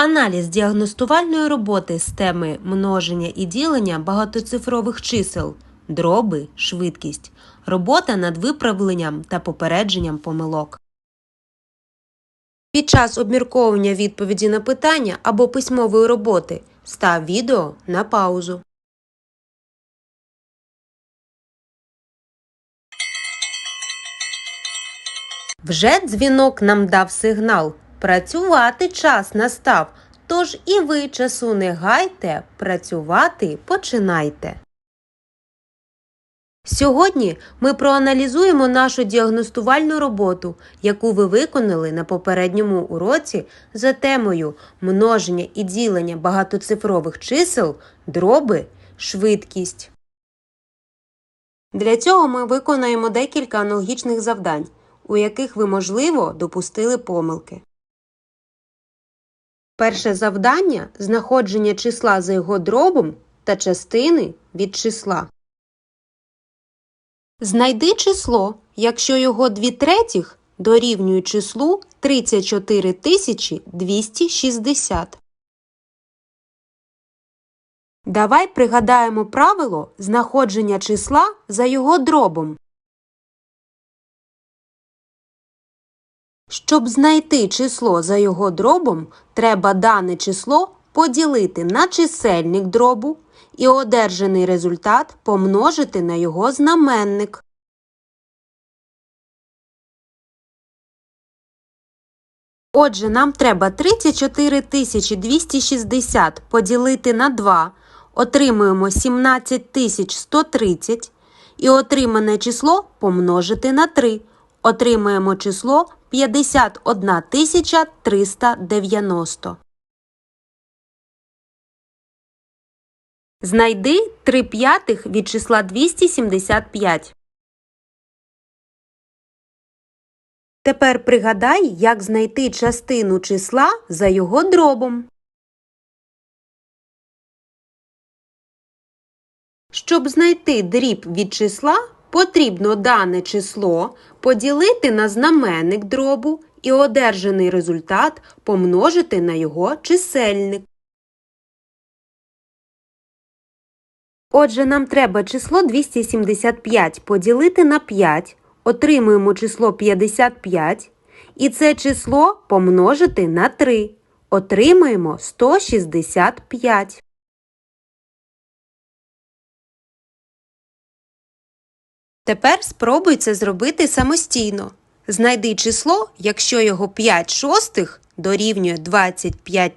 Аналіз діагностувальної роботи з теми множення і ділення багатоцифрових чисел, дроби, швидкість, робота над виправленням та попередженням помилок. Під час обмірковування відповіді на питання або письмової роботи став відео на паузу. Вже дзвінок нам дав сигнал. Працювати час настав. Тож і ви часу не гайте, працювати починайте. Сьогодні ми проаналізуємо нашу діагностувальну роботу, яку ви виконали на попередньому уроці за темою множення і ділення багатоцифрових чисел, дроби, швидкість. Для цього ми виконаємо декілька аналогічних завдань, у яких ви, можливо, допустили помилки. Перше завдання знаходження числа за його дробом та частини від числа. Знайди число, якщо його 2 третіх дорівнює числу 34 260. Давай пригадаємо правило знаходження числа за його дробом. Щоб знайти число за його дробом, треба дане число поділити на чисельник дробу і одержаний результат помножити на його знаменник. Отже, нам треба 34 260 поділити на 2, отримуємо 17 130 і отримане число помножити на 3. Отримаємо число 51 390. Знайди 3 п'ятих від числа 275. Тепер пригадай, як знайти частину числа за його дробом. Щоб знайти дріб від числа, потрібно дане число поділити на знаменник дробу і одержаний результат помножити на його чисельник. Отже, нам треба число 275 поділити на 5, отримуємо число 55, і це число помножити на 3, отримаємо 165. Тепер спробуй це зробити самостійно. Знайди число, якщо його 5 шостих дорівнює 25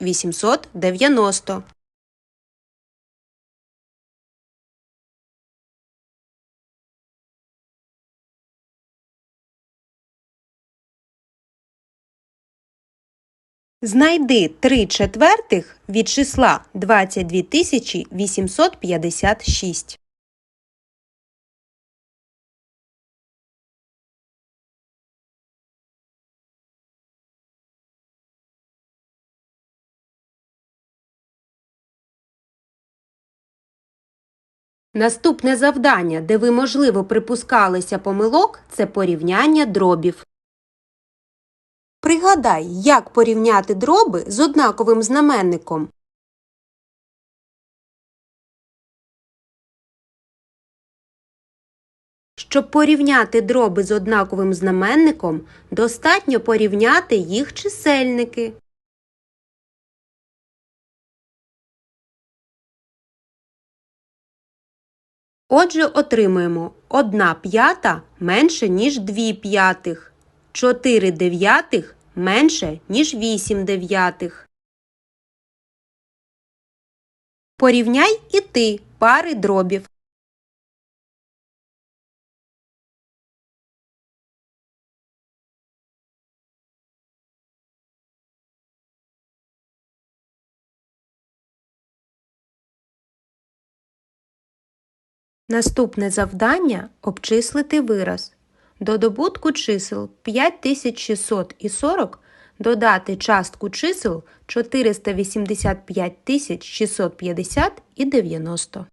890. Знайди 3 четвертих від числа 22 Наступне завдання, де ви, можливо, припускалися помилок, це порівняння дробів. Пригадай, як порівняти дроби з однаковим знаменником. Щоб порівняти дроби з однаковим знаменником, достатньо порівняти їх чисельники. Отже, отримуємо 1 п'ята менше, ніж 2 п'ятих, 4 дев'ятих менше, ніж 8 дев'ятих. Порівняй і ти пари дробів. Наступне завдання обчислити вираз. До добутку чисел 5640 додати частку чисел 485 650 і 90.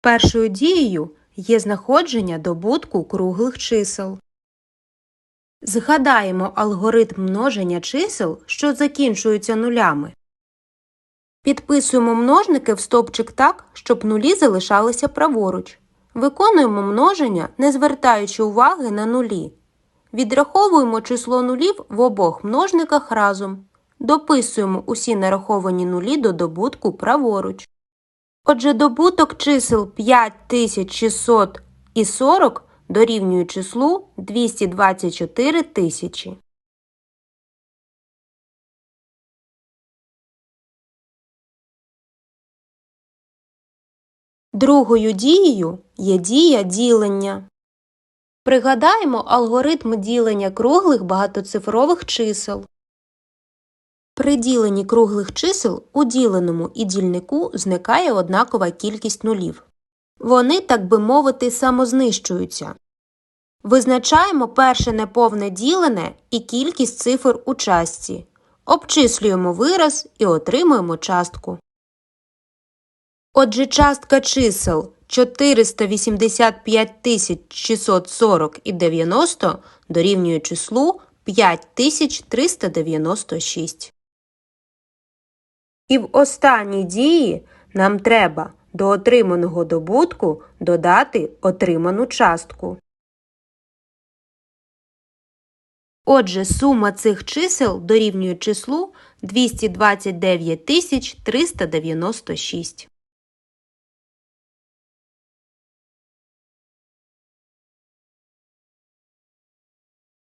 Першою дією є знаходження добутку круглих чисел. Згадаємо алгоритм множення чисел, що закінчуються нулями. Підписуємо множники в стовпчик так, щоб нулі залишалися праворуч. Виконуємо множення, не звертаючи уваги на нулі. Відраховуємо число нулів в обох множниках разом. Дописуємо усі нараховані нулі до добутку праворуч. Отже, добуток чисел 5600 і 40 дорівнює числу 224 тисячі. Другою дією є дія ділення. Пригадаємо алгоритм ділення круглих багатоцифрових чисел. При діленні круглих чисел у діленому і дільнику зникає однакова кількість нулів. Вони, так би мовити, самознищуються. Визначаємо перше неповне ділене і кількість цифр у частці. Обчислюємо вираз і отримуємо частку. Отже, частка чисел 485 640 і 90 дорівнює числу 5396. І в останній дії нам треба до отриманого добутку додати отриману частку. Отже, сума цих чисел дорівнює числу 229 396.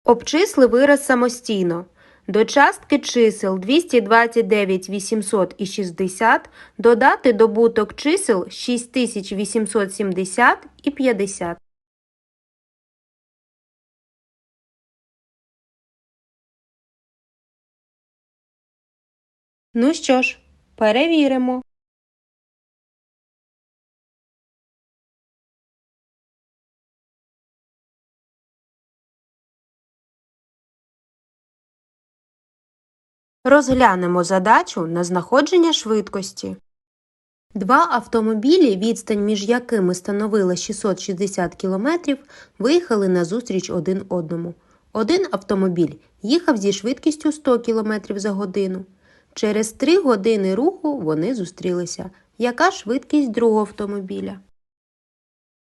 Обчисли вираз самостійно. До частки чисел 229 800 і 60 додати добуток чисел 6870 і 50. Ну що ж, перевіримо. Розглянемо задачу на знаходження швидкості. Два автомобілі, відстань між якими становила 660 км, виїхали назустріч один одному. Один автомобіль їхав зі швидкістю 100 км за годину. Через 3 години руху вони зустрілися. Яка швидкість другого автомобіля?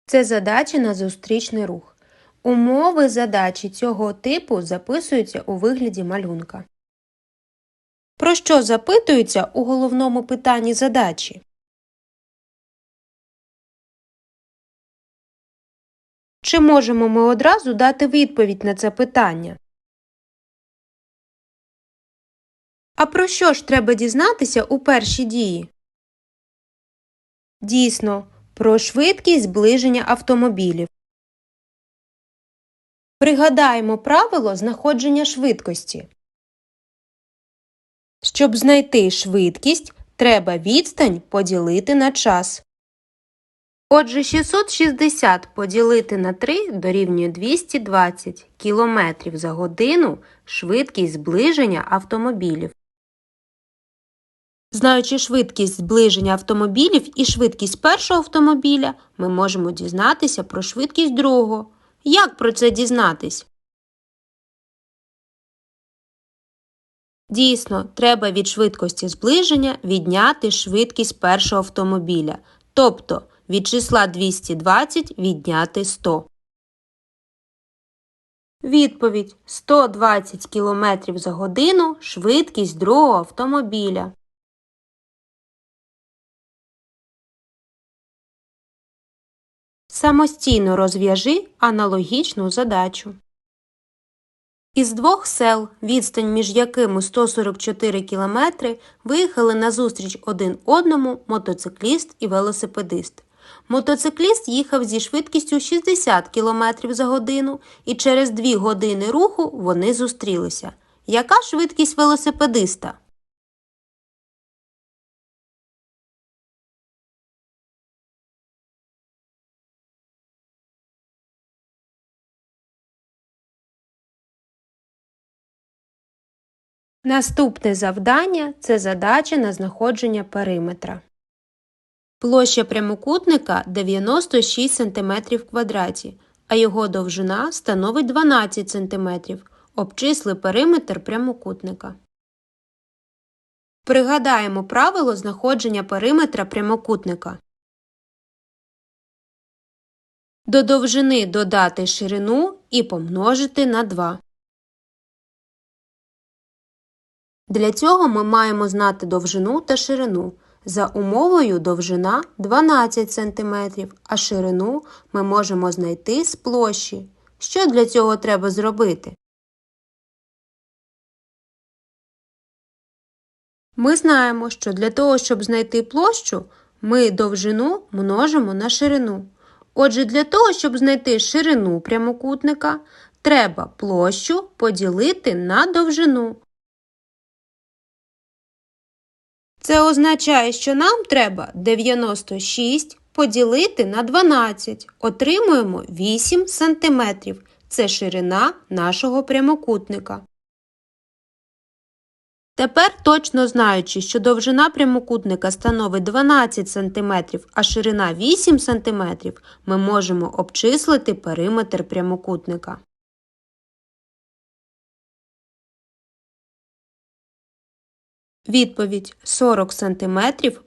Це задача на зустрічний рух. Умови задачі цього типу записуються у вигляді малюнка. Про що запитується у головному питанні задачі? Чи можемо ми одразу дати відповідь на це питання? А про що ж треба дізнатися у першій дії? Дійсно, про швидкість зближення автомобілів. Пригадаємо правило знаходження швидкості. Щоб знайти швидкість, треба відстань поділити на час. Отже, 660 поділити на 3 дорівнює 220 км за годину швидкість зближення автомобілів. Знаючи швидкість зближення автомобілів і швидкість першого автомобіля, ми можемо дізнатися про швидкість другого. Як про це дізнатись? Дійсно, треба від швидкості зближення відняти швидкість першого автомобіля, тобто від числа 220 відняти 100. Відповідь 120 км за годину швидкість другого автомобіля. Самостійно розв'яжи аналогічну задачу. Із двох сел, відстань між якими 144 кілометри, виїхали назустріч один одному мотоцикліст і велосипедист. Мотоцикліст їхав зі швидкістю 60 км за годину, і через 2 години руху вони зустрілися. Яка швидкість велосипедиста? Наступне завдання це задача на знаходження периметра. Площа прямокутника 96 см квадраті, а його довжина становить 12 см. Обчисли периметр прямокутника. Пригадаємо правило знаходження периметра прямокутника. До довжини додати ширину і помножити на 2. Для цього ми маємо знати довжину та ширину. За умовою довжина 12 см, а ширину ми можемо знайти з площі. Що для цього треба зробити? Ми знаємо, що для того, щоб знайти площу, ми довжину множимо на ширину. Отже, для того, щоб знайти ширину прямокутника, треба площу поділити на довжину. Це означає, що нам треба 96 поділити на 12. Отримуємо 8 см. Це ширина нашого прямокутника. Тепер, точно знаючи, що довжина прямокутника становить 12 см, а ширина 8 см, ми можемо обчислити периметр прямокутника. Відповідь 40 см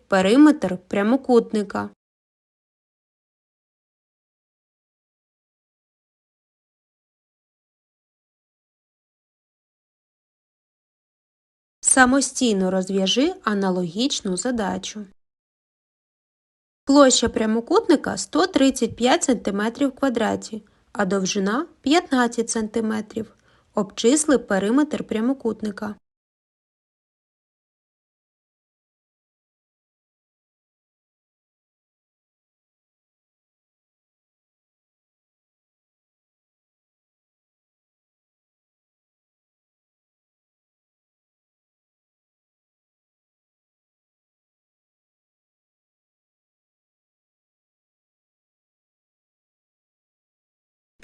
периметр прямокутника. Самостійно розв'яжи аналогічну задачу. Площа прямокутника 135 см а довжина 15 см. Обчисли периметр прямокутника.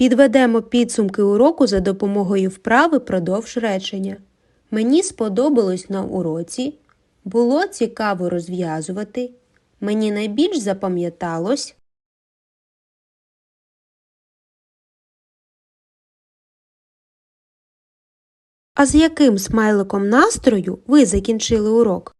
Підведемо підсумки уроку за допомогою вправи продовж речення. Мені сподобалось на уроці. Було цікаво розв'язувати. Мені найбільш запам'яталось. А з яким смайликом настрою ви закінчили урок?